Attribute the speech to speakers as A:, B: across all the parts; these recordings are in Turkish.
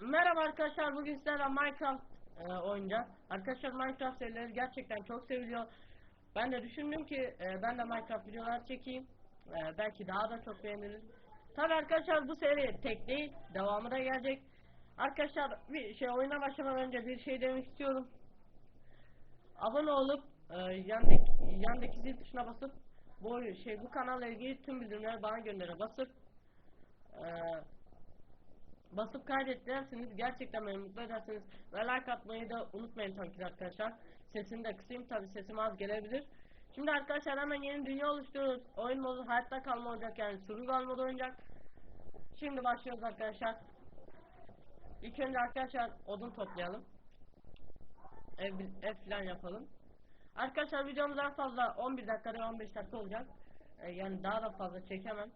A: Merhaba arkadaşlar bugün sizlerle Minecraft e, oynayacağız. Arkadaşlar Minecraft serileri gerçekten çok seviliyor. Ben de düşündüm ki e, ben de Minecraft videolar çekeyim. E, belki daha da çok beğenilir. Tabi arkadaşlar bu seri tek değil. Devamı da gelecek. Arkadaşlar bir şey oyuna başlamadan önce bir şey demek istiyorum. Abone olup e, yandaki, yandaki zil tuşuna basıp bu şey bu kanalla ilgili tüm bildirimleri bana göndere basıp e, basıp kaydettirerseniz gerçekten beni mutlu edersiniz ve like atmayı da unutmayın tabii ki arkadaşlar. Sesini de kısayım tabi sesim az gelebilir. Şimdi arkadaşlar hemen yeni dünya oluşturuyoruz. Oyun modu hayatta kalma olacak yani survival modu oynayacak. Şimdi başlıyoruz arkadaşlar. İlk önce arkadaşlar odun toplayalım. Ev, ev falan yapalım. Arkadaşlar videomuz en fazla 11 dakikada 15 dakika olacak. Ee, yani daha da fazla çekemem.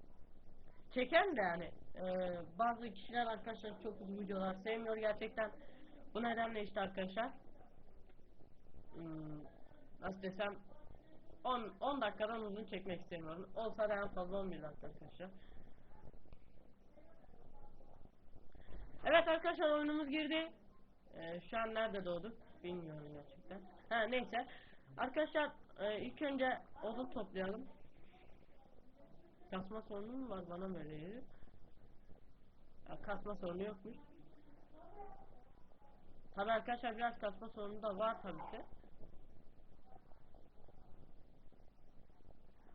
A: Çeken de yani e, bazı kişiler arkadaşlar çok uzun videolar sevmiyor gerçekten. Bu nedenle işte arkadaşlar hmm, nasıl desem 10, 10 dakikadan uzun çekmek istemiyorum. Olsa da en fazla 11 dakika arkadaşlar. Evet arkadaşlar oyunumuz girdi. Ee, şu an nerede doğduk bilmiyorum gerçekten. Ha neyse. Arkadaşlar e, ilk önce odun toplayalım. Kasma sorunu mu var bana mı öyle geliyor? Ya, kasma sorunu yokmuş. Tabi arkadaşlar biraz kasma sorunu da var tabii ki.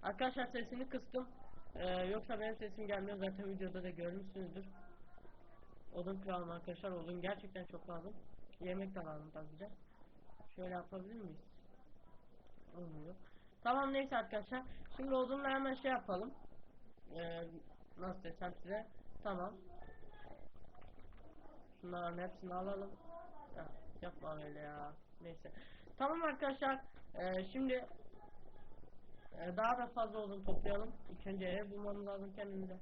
A: Arkadaşlar sesini kıstım. Ee, yoksa benim sesim gelmiyor zaten videoda da görmüşsünüzdür. Odun kıralım arkadaşlar odun gerçekten çok lazım. Yemek de lazım tabii. Şöyle yapabilir miyiz? Olmuyor. Tamam neyse arkadaşlar. Şimdi odunla hemen şey yapalım. Ee, nasıl desem size. Tamam. Şunların hepsini alalım. Ya, yapma öyle ya. Neyse. Tamam arkadaşlar. Ee, şimdi e, daha da fazla odun toplayalım. İlk önce ev bulmamız lazım kendimize.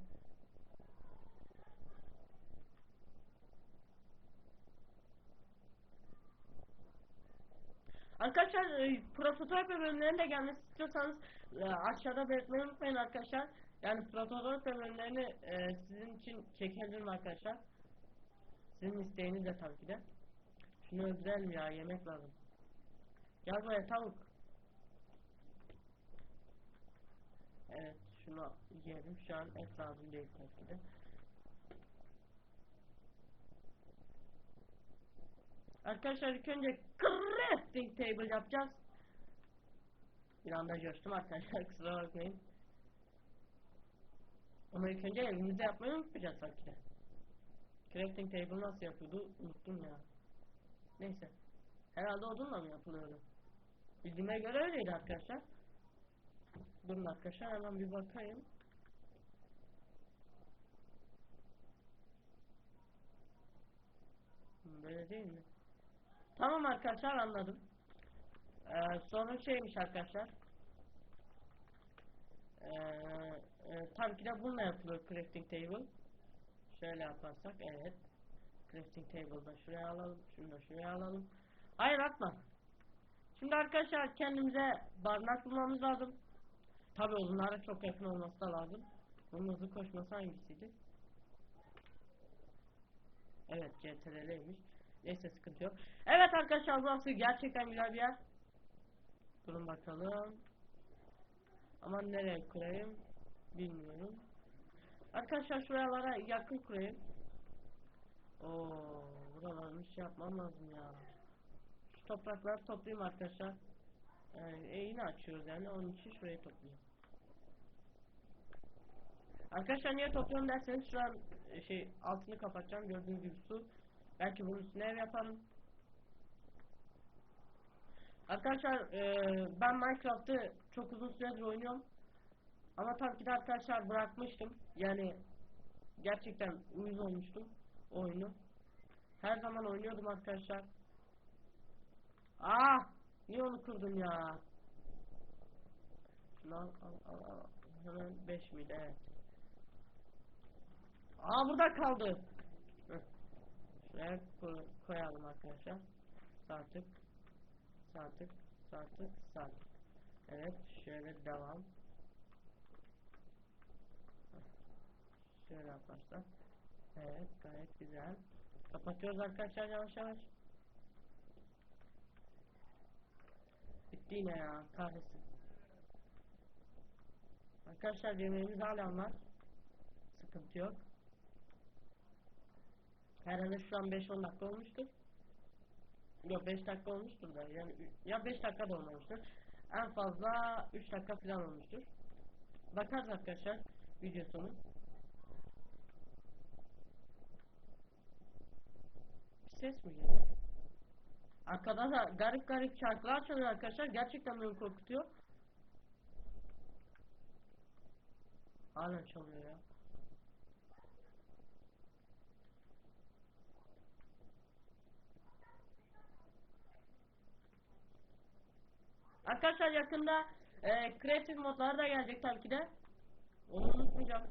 A: Arkadaşlar e, prototip bölümlerine de gelmesi istiyorsanız e, aşağıda belirtmeyi unutmayın arkadaşlar. Yani prototip bölümlerini e, sizin için çekebilirim arkadaşlar. Sizin isteğiniz de tabii ki de. Şunu öldürelim ya yemek lazım. Gel buraya tavuk. Evet şunu yiyelim şu an et lazım değil tabii de. Arkadaşlar ilk önce crafting table yapacağız. Bir anda coştum arkadaşlar kusura bakmayın. Ama ilk önce evimizde yapmayı unutmayacağız tabii ki de. Crafting table nasıl yapıyordu unuttum ya. Neyse. Herhalde odunla mı yapılıyordu? Bildiğime göre öyleydi arkadaşlar. Durun arkadaşlar hemen bir bakayım. Böyle değil mi? Tamam arkadaşlar anladım. Ee, sonra şeymiş arkadaşlar. Ee, e, tabii ki de bununla yapılıyor crafting table. Şöyle yaparsak evet. Crafting table'da şuraya alalım. Şunu da şuraya alalım. Hayır atma. Şimdi arkadaşlar kendimize barınak bulmamız lazım. Tabi onlara çok yakın olması da lazım. Bunun hızlı koşması hangisiydi? Evet CTRL'ymiş. Neyse sıkıntı yok. Evet arkadaşlar burası gerçekten güzel bir yer. Durun bakalım. Ama nereye kurayım bilmiyorum. Arkadaşlar şuralara yakın kurayım. Oo, buralarını şey yapmam lazım ya. Şu toprakları toplayayım arkadaşlar. Yani, e, yine açıyoruz yani onun için şurayı toplayayım. Arkadaşlar niye topluyorum derseniz şu an e, şey altını kapatacağım gördüğünüz gibi su. Belki bunun üstüne ev yaparım. Arkadaşlar e, ben Minecraft'ı çok uzun süredir oynuyorum. Ama tabii ki de arkadaşlar bırakmıştım. Yani gerçekten uyuz olmuştum oyunu. Her zaman oynuyordum arkadaşlar. Aa, niye onu kurdun ya? Şunu al, al, al, al. Hemen 5 miydi? Evet. Aa burada kaldı. Şuraya koy, koyalım arkadaşlar. Sağ tık. Sağ tık. Sağ tık. Sağ tık. Evet. Şöyle devam. Şöyle yaparsak. Evet. Gayet güzel. Kapatıyoruz arkadaşlar yavaş yavaş. Bitti yine ya kahretsin. Arkadaşlar yemeğimiz hala var. Sıkıntı yok. Herhalde şu an 5-10 dakika olmuştur. Yok 5 dakika olmuştur da yani ya 5 dakika da olmamıştır. En fazla 3 dakika falan olmuştur. Bakarız arkadaşlar video sonu. Ses mi geliyor? Arkada da garip garip şarkılar çalıyor arkadaşlar. Gerçekten beni korkutuyor. Hala çalıyor ya. Arkadaşlar yakında e, kreatif modlar da gelecek tabii ki de. Onu unutmayacağım.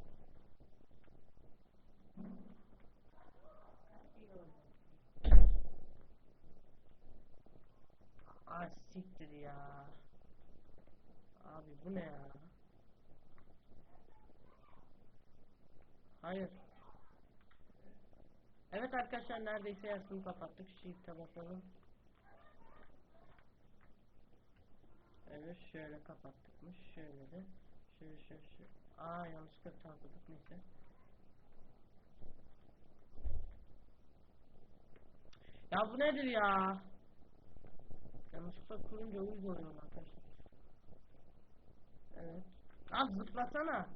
A: Ay siktir ya. Abi bu ne ya? Hayır. Evet arkadaşlar neredeyse yarısını kapattık. Shift'e basalım. Evet şöyle kapattıkmış. Şöyle de. Şöyle şöyle şöyle. Aa yanlışlıkla tabladık neyse. Ya bu nedir ya? Yanlışlıkla kurunca uyuz oluyorum arkadaşlar. Evet. Az zıplasana.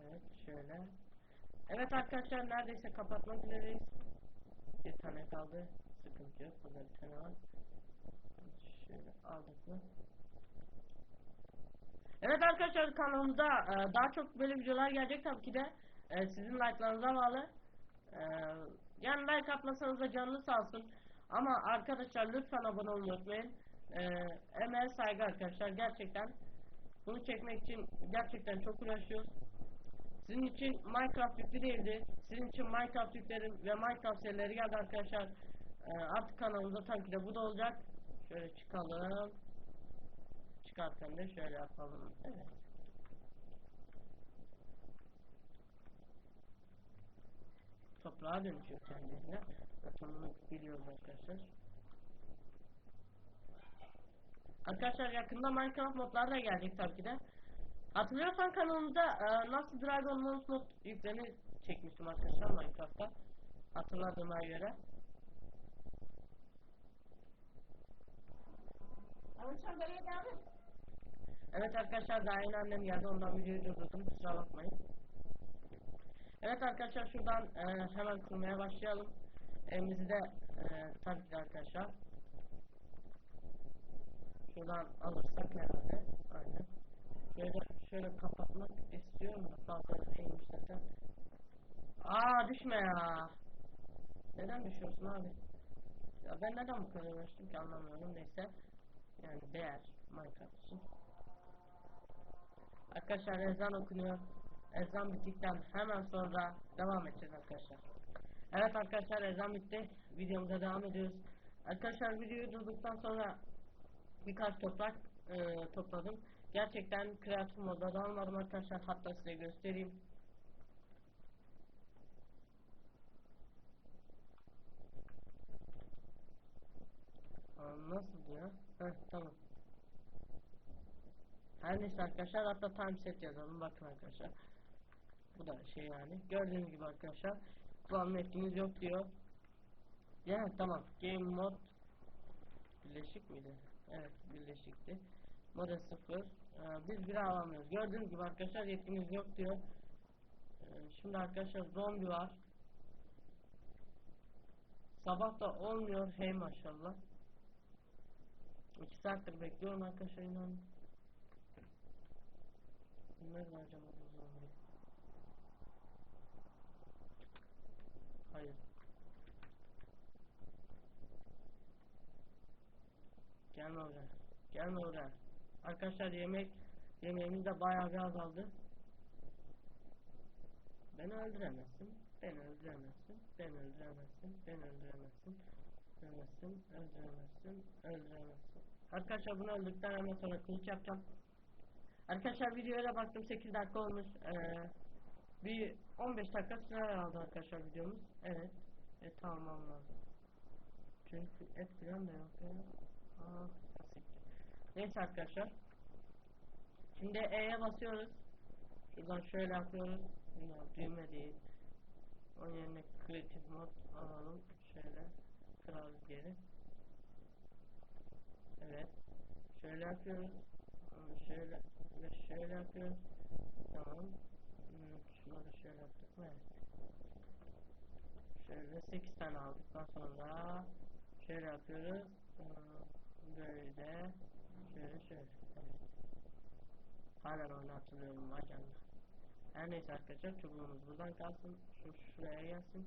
A: Evet şöyle. Evet arkadaşlar neredeyse kapatmak üzereyiz. Bir tane kaldı. Sıkıntı yok. Burada bir tane var. Şöyle aldık mı? Evet arkadaşlar kanalımda e, daha çok böyle videolar gelecek tabii ki de e, sizin like'larınıza bağlı. Yani like atmasanız da canınız sağ olsun. Ama arkadaşlar lütfen abone olmayı unutmayın. E, emeğe saygı arkadaşlar gerçekten. Bunu çekmek için gerçekten çok uğraşıyoruz. Sizin için Minecraft yüklü değildi. Sizin için Minecraft yüklerim ve Minecraft serileri geldi arkadaşlar. Ee, artık kanalımızda tabii de bu da olacak. Şöyle çıkalım. Çıkarken de şöyle yapalım. Evet. Toprağa dönüşüyor kendine. Zaten bunu biliyoruz arkadaşlar. Arkadaşlar yakında Minecraft modlar da gelecek tabii ki de. Hatırlıyorsan kanalımda e, nasıl Dragon Mons mod yükleni çekmiştim arkadaşlar Minecraft'ta. Hatırladığıma göre. Evet arkadaşlar daha yeni annem geldi ondan videoyu durdurdum kusura bakmayın. Evet arkadaşlar şuradan e, hemen kurmaya başlayalım. Evimizi de e, tabii arkadaşlar. Şuradan alırsak herhalde. Aynen. Şöyle, şöyle kapatmak istiyorum da fazla şeymiş zaten. Aa düşme ya. Neden düşüyorsun abi? Ya ben neden bu kadar uğraştım ki anlamıyorum neyse. Yani değer Minecraft için. Arkadaşlar ezan okunuyor. Ezan bittikten hemen sonra devam edeceğiz arkadaşlar. Evet arkadaşlar ezan bitti. Videomuza devam ediyoruz. Arkadaşlar videoyu durduktan sonra birkaç toprak e, topladım. Gerçekten kreatif modda da almadım arkadaşlar. Hatta size göstereyim. Nasıl ya? Heh, tamam. Her neyse arkadaşlar hatta time set yazalım bakın arkadaşlar. Bu da şey yani. Gördüğünüz gibi arkadaşlar. Kullanma yok diyor. Ya tamam. Game mod birleşik miydi? Evet birleşikti. Model 0. Ee, biz bir alamıyoruz. Gördüğünüz gibi arkadaşlar yetkimiz yok diyor. Ee, şimdi arkadaşlar zombi var. Sabah da olmuyor hey maşallah. 2 saattir bekliyorum arkadaşlar inanın. Nerede acaba bu zombi? Hayır. Gelme oraya. Gelme oraya. Arkadaşlar yemek yemeğimiz de bayağı bir azaldı. Beni öldüremezsin. Beni öldüremezsin. Beni öldüremezsin. Beni öldüremezsin. Öldüremezsin. Öldüremezsin. Öldüremezsin. Arkadaşlar bunu öldürdükten hemen sonra kılıç yapacağım. Arkadaşlar videoya baktım 8 dakika olmuş. Ee, Bir 15 dakika süre aldı arkadaşlar videomuz. Evet. E tamam lazım. Çünkü et falan da yok ya. Aa. Neyse arkadaşlar. Şimdi E'ye basıyoruz. Şuradan şöyle yapıyoruz. Bunlar düğme değil. Onun yerine Creative Mode alalım. Şöyle kırarız geri. Evet. Şöyle yapıyoruz. Şöyle ve şöyle yapıyoruz. Tamam. Da şöyle? Evet. Şöyle 8 tane aldıktan sonra şöyle yapıyoruz. Böyle şöyle şöyle. Evet. Hatırlıyorum vay canına. Her neyse arkadaşlar çubuğumuz buradan kalsın. Şu şuraya gelsin.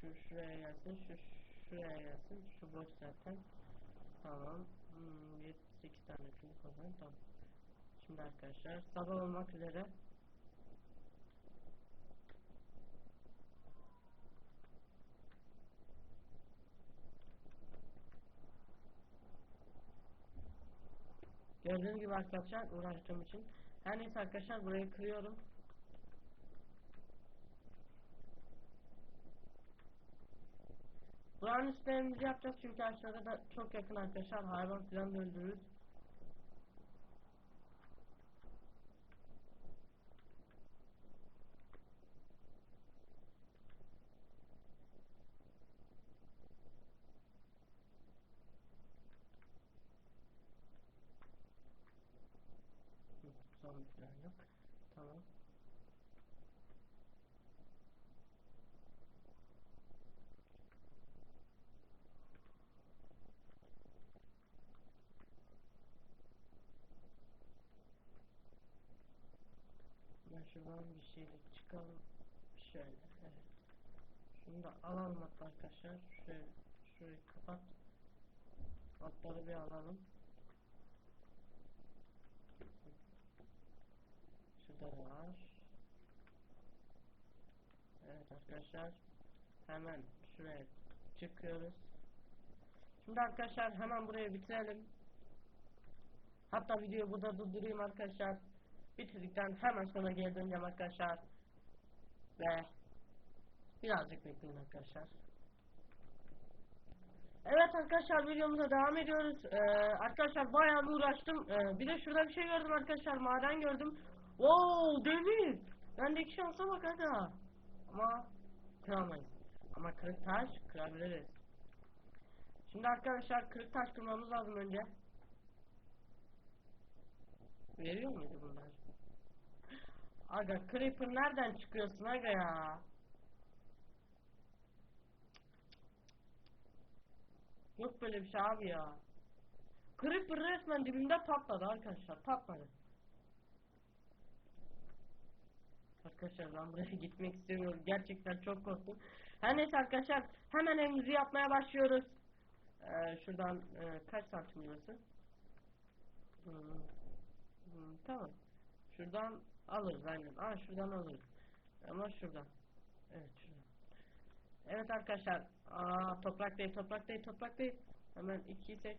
A: Şu şuraya gelsin. Şu şuraya gelsin. Şu boş zaten. Tamam. Hmm, 8 tane çubuk o zaman tamam. Şimdi arkadaşlar sabah olmak üzere. Gördüğünüz gibi arkadaşlar uğraştığım için. Her neyse arkadaşlar burayı kırıyorum. Buranın üstlerimizi yapacağız çünkü aşağıda da çok yakın arkadaşlar hayvan falan da öldürürüz. Hı, Zombi falan yok. Tamam. Ben şuradan bir şeyle çıkalım. Şöyle, evet. Şunu da alalım arkadaşlar. Şöyle, şurayı kapat. Atları bir alalım. Şurada da var. Evet arkadaşlar. Hemen şuraya çıkıyoruz. Şimdi arkadaşlar hemen burayı bitirelim. Hatta videoyu burada durdurayım arkadaşlar. Bitirdikten hemen sonra geri döneceğim arkadaşlar. Ve birazcık bekleyin arkadaşlar. Evet arkadaşlar videomuza devam ediyoruz. Ee, arkadaşlar bayağı bir uğraştım. Ee, bir de şurada bir şey gördüm arkadaşlar. Maden gördüm. Wow demir. Bendeki şansa bak aga. Ama kıramayız. Ama kırık taş kırabiliriz. Şimdi arkadaşlar kırık taş kırmamız lazım önce. Veriyor muydu bunlar? Aga Creeper nereden çıkıyorsun aga ya? Yok böyle bir şey abi ya. Creeper resmen dibimde patladı arkadaşlar patladı. Arkadaşlar ben buraya gitmek istemiyorum. Gerçekten çok korktum. Her neyse arkadaşlar hemen evimizi yapmaya başlıyoruz. Ee, şuradan e, kaç santim burası? Hmm. Hmm, tamam. Şuradan alırız aynen. Aa şuradan alırız. Ama şuradan. Evet şuradan. Evet arkadaşlar. Aa toprak değil toprak değil toprak değil. Hemen ikiyi seç.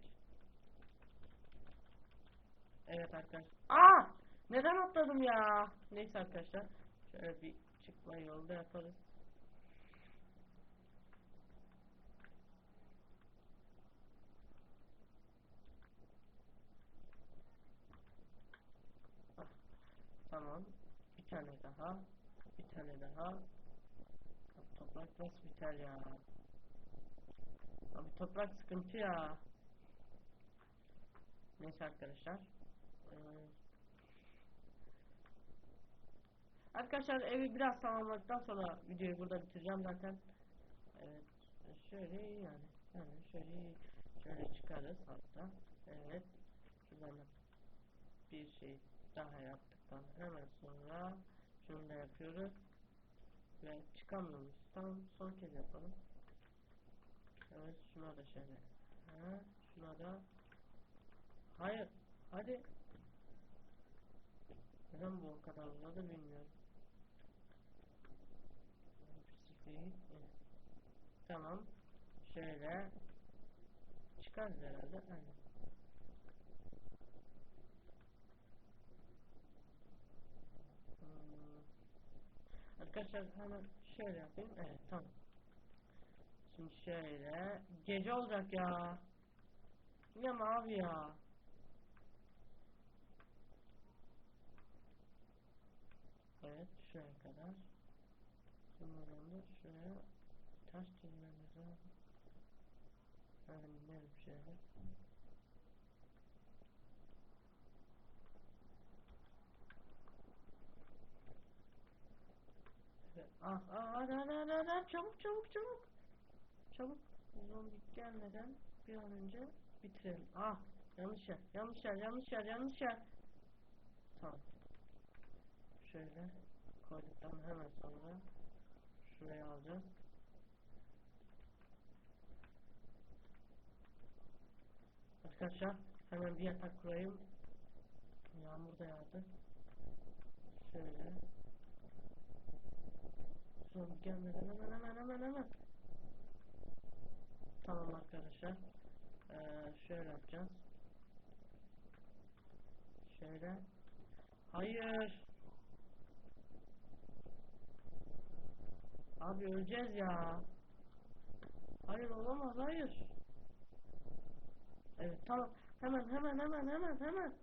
A: Evet arkadaşlar. Aa! Neden atladım ya? Neyse arkadaşlar. Şöyle bir çıkma yolda yaparız. Ah, Tamam. Bir tane daha. Bir tane daha. Toprak nasıl biter ya? Abi toprak sıkıntı ya. Neyse arkadaşlar. Ee, Arkadaşlar evi biraz tamamladıktan sonra videoyu burada bitireceğim zaten. Evet. Şöyle yani. Yani şöyle. Şöyle çıkarız hatta. Evet. Bir şey daha yaptıktan hemen sonra şunu da yapıyoruz. Ve çıkamıyoruz. Tamam son kez yapalım. Evet şuna da şöyle. Ha, şuna da. Hayır. Hadi. Neden bu kadar uzadı bilmiyorum. Tamam. Şöyle. Çıkarız herhalde. Aynen. Hmm. Arkadaşlar hemen şöyle yapayım. Evet tamam. Şimdi şöyle. Gece olacak ya. Niye abi ya? Evet şuraya kadar. Bunlardan da şuraya taş çizmemiz lazım. Hemen inelim şöyle. Evet, Ah ah hadi hadi hadi hadi hadi, çabuk çabuk çabuk. Çabuk zombi gelmeden bir an önce bitirelim. Ah yanlış yer yanlış yer yanlış yer yanlış yer. Tamam. Şöyle koyduktan hemen sonra şuraya alacağım. Arkadaşlar hemen bir yatak kurayım. Yağmur da yağdı. Şöyle. Zombi gelmeden hemen hemen hemen hemen. Tamam arkadaşlar. Ee, şöyle yapacağız. Şöyle. Hayır. Abi öleceğiz ya. Hayır olamaz hayır. Evet tamam. Hemen hemen hemen hemen hemen.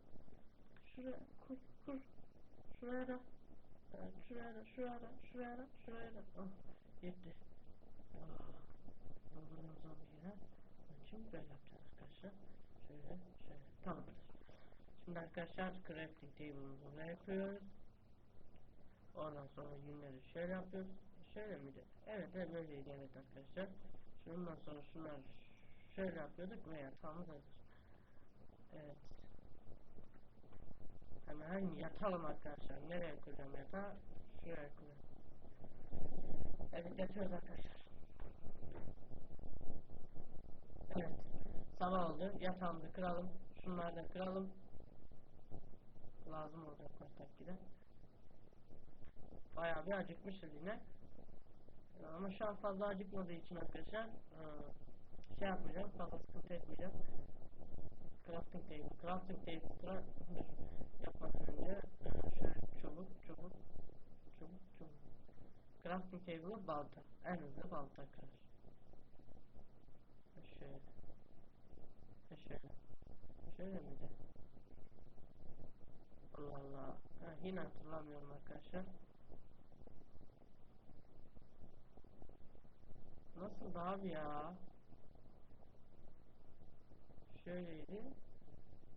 A: Şuraya kur kur. Şuraya da. Evet, şuraya da şuraya da şuraya da şuraya da. Oh, yetti. Ah. Öldürüyorum zombiyi. Onun için böyle yapacağız arkadaşlar. Şöyle şöyle. Tamamdır. Şimdi arkadaşlar crafting table'ımızı yapıyoruz. Ondan sonra yünleri şöyle yapıyoruz. Şöyle miydi? Evet evet böyleydi evet arkadaşlar. Şundan sonra şunları şöyle yapıyorduk ve yatağımız hazır. Evet. Hemen yatalım arkadaşlar. Nereye koyacağım yatağı? Şuraya koyacağım. Evet yatıyoruz arkadaşlar. Evet. Sabah oldu. Yatağımızı kıralım. Şunları da kıralım. Lazım olacak tabii de. Bayağı bir acıkmışız yine. Ama şu an fazla acıkmadığı için arkadaşlar eee, şey yapmayacağım. Fazla sıkıntı etmeyeceğim. Crafting table. Crafting table sıra dur. Yapmadan önce eee, şöyle çubuk çubuk çubuk çubuk. Crafting table'ı balta. En hızlı balta kırar. Şöyle. Şöyle. Şöyle miydi? Allah Allah. Ha, yine hatırlamıyorum arkadaşlar. Nasıl abi ya? Şöyleydi.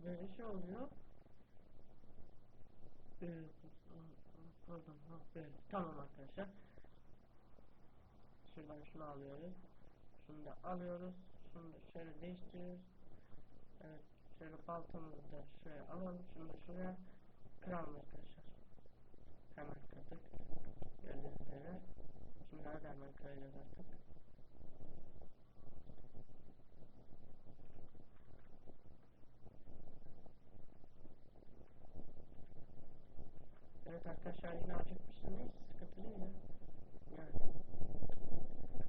A: Böyle şey oluyor. Böyle. Pardon. Tamam arkadaşlar. Şuradan şunu alıyoruz. Şunu da alıyoruz. Şunu da şöyle değiştiriyoruz. Evet. Şöyle baltamızı da şuraya alalım. Şunu da şuraya kıralım arkadaşlar. Hemen kırdık. Gördüğünüz üzere. Şimdi hadi hemen kıracağız artık. Evet arkadaşlar yine acıkmışsın değil Sıkıntı değil ya. Yani.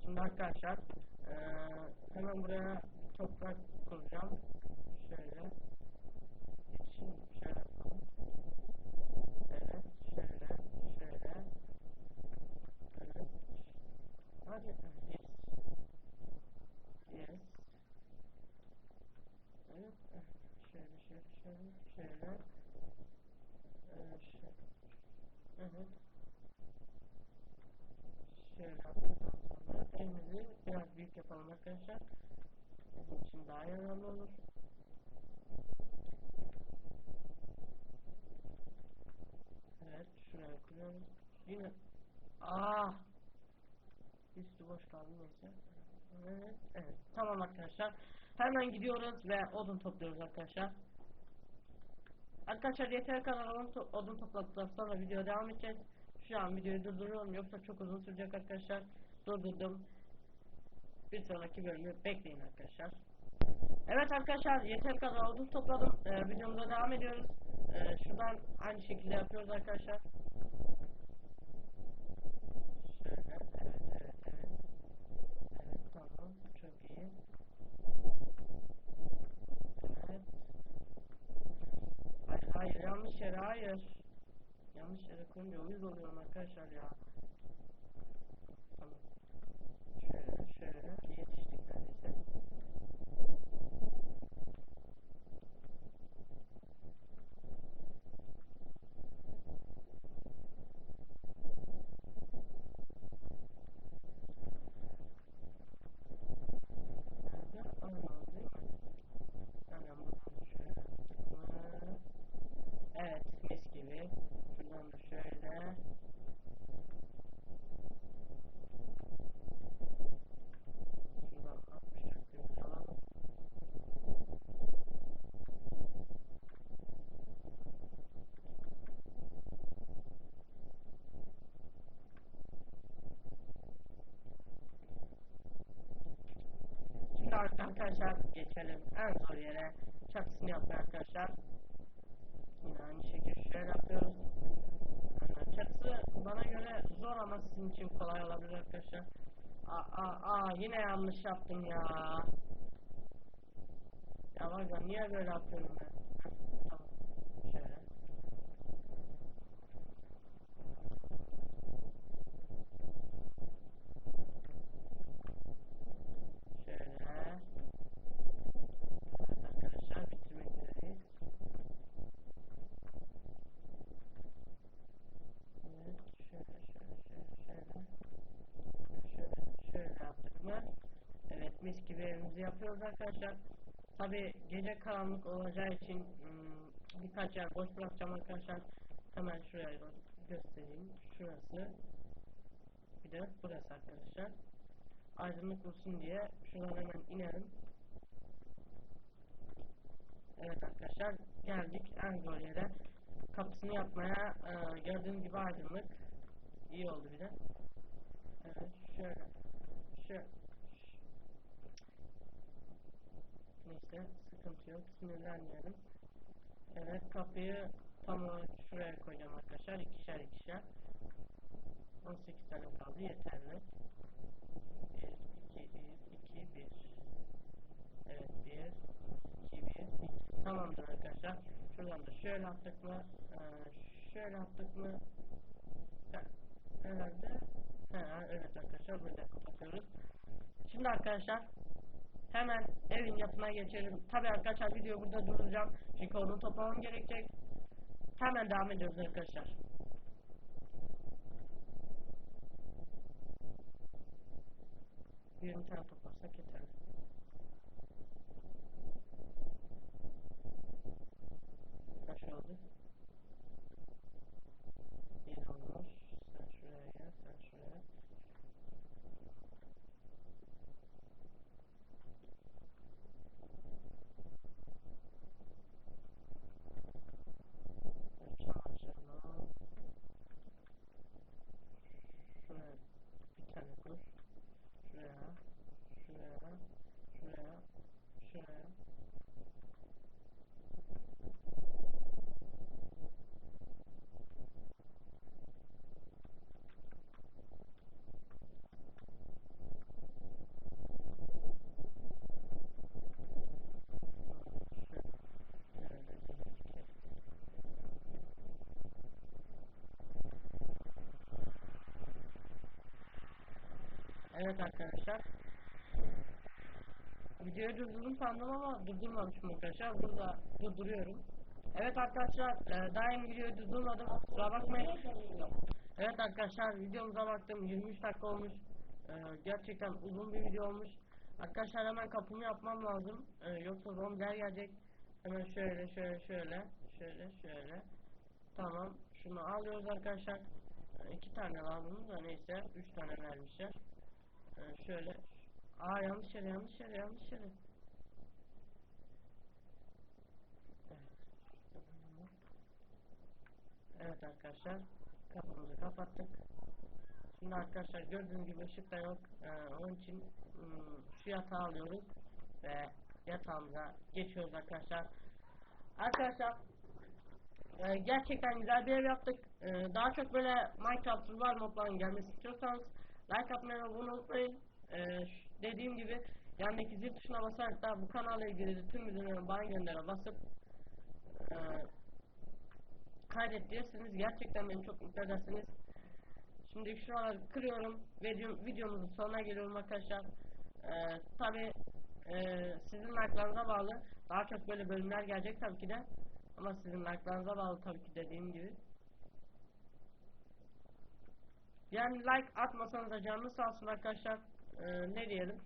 A: Şimdi arkadaşlar eee, hemen buraya toprak kuracağım. Şöyle. Geçeyim. Şöyle yapalım. Evet. Şöyle. Şöyle. Evet. Hadi. Yes. Yes. Evet. evet. Şöyle şöyle şöyle. Şöyle. Evet. Şöyle. Evet. Şöyle yaptıktan sonra elimizi biraz büyük yapalım arkadaşlar. Bizim için daha yararlı olur. Evet, şuraya koyuyoruz. Yine ah üstü boş kaldı neyse. Evet, evet. Tamam arkadaşlar. Hemen gidiyoruz ve odun topluyoruz arkadaşlar. Arkadaşlar yeter kadar odun, to odun topladıktan sonra video devam edeceğiz. Şu an videoyu durduruyorum yoksa çok uzun sürecek arkadaşlar. Durdurdum. Bir sonraki bölümü bekleyin arkadaşlar. Evet arkadaşlar yeter kadar odun topladım. Ee, videomuza devam ediyoruz. Ee, şuradan aynı şekilde yapıyoruz arkadaşlar. Hayır yanlış yere hayır. Yanlış yere koyunca uyuz oluyorum arkadaşlar ya. Tamam. Şöyle yetiştik. Nerede? Anladım değil mi? Hemen buradan şöyle yaptık mı? Evet mis gibi. Şuradan da şöyle. Şuradan 64 alalım. Şimdi arkadaşlar geçelim en zor yere çatısını yapmaya arkadaşlar. Yine aynı şekilde şöyle yapıyoruz. Çatısı bana göre zor ama sizin için kolay olabilir arkadaşlar. Aa, aa, aa yine yanlış yaptım ya. Ya bak ya niye böyle yapıyorum ben? Heh, Tamam. Şöyle. Şöyle. Evet arkadaşlar bitirmek üzereyiz. Evet, şöyle şöyle şöyle şöyle şöyle şöyle yaptık mı? Evet mis gibi evimizi yapıyoruz arkadaşlar. Tabi gece karanlık olacağı için hmm, birkaç yer boş bırakacağım arkadaşlar. Hemen şuraya gö- göstereyim. Şurası. Bir de burası arkadaşlar. Aydınlık olsun diye şuradan hemen inelim. Evet arkadaşlar geldik yere. Kapısını yapmaya e, gördüğünüz gibi aydınlık. İyi oldu bir de. Evet şöyle. Şöyle. Neyse sıkıntı yok. Sinirlenmeyelim. Evet kapıyı tam olarak şuraya koyacağım arkadaşlar. İkişer ikişer. 18 tane kaldı yeterli. 1, 2, 1, 2, 1. Evet 1, 2, 1. Tamamdır arkadaşlar. Şuradan da şöyle attık mı? Ee, şöyle attık mı? Ha, Herhalde. Ha, evet arkadaşlar burada kapatıyoruz. Şimdi arkadaşlar hemen evin yapımına geçelim. Tabi arkadaşlar video burada duracağım. Çünkü onu toplamam gerekecek. Hemen devam ediyoruz arkadaşlar. Yirmi tane toplarsak yeterli. Kaç oldu? Yedi olmuş. Sen şuraya gel, sen şuraya. Çalışalım. Şuraya bir tane koy. Şuraya, şuraya, şuraya, şuraya. Evet arkadaşlar. Videoyu durdurdum sandım ama durdurmamışım arkadaşlar. Burada durduruyorum. Evet arkadaşlar, e, yeni videoyu durdurmadım. Kusura bakmayın. Evet arkadaşlar, videomuza baktım. 23 dakika olmuş. E, gerçekten uzun bir video olmuş. Arkadaşlar hemen kapımı yapmam lazım. E, yoksa zombiler gelecek. Hemen şöyle şöyle şöyle. Şöyle şöyle. Tamam. Şunu alıyoruz arkadaşlar. E, iki tane lazım da neyse. Üç tane vermişler. Ee, şöyle. Aa yanlış yere yanlış yere yanlış yere. Evet. Arkadaşlar. Kapımızı kapattık. Şimdi arkadaşlar gördüğünüz gibi ışık da yok. Ee, onun için ım, şu yatağı alıyoruz. Ve yatağımıza geçiyoruz arkadaşlar. Arkadaşlar e, gerçekten güzel bir ev yaptık. E, daha çok böyle Minecraft survival modlarının gelmesi istiyorsanız like atmayı abone olmayı e, ş- dediğim gibi yandaki zil tuşuna basarak da bu kanalla ilgili tüm bildirimleri bana göndere basıp e, kaydet gerçekten beni çok mutlu edersiniz. Şimdi şuraları kırıyorum. Video, videomuzun sonuna geliyorum arkadaşlar. Ee, Tabi sizin like'larınıza bağlı. Daha çok böyle bölümler gelecek tabii ki de. Ama sizin like'larınıza bağlı tabii ki dediğim gibi. Yani like atmasanız da canınız sağ olsun arkadaşlar. Ee, ne diyelim.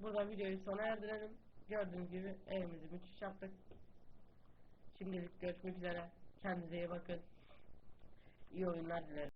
A: Burada videoyu sona erdirelim. Gördüğünüz gibi evimizi müthiş yaptık. Şimdilik görüşmek üzere. Kendinize iyi bakın. İyi oyunlar dilerim.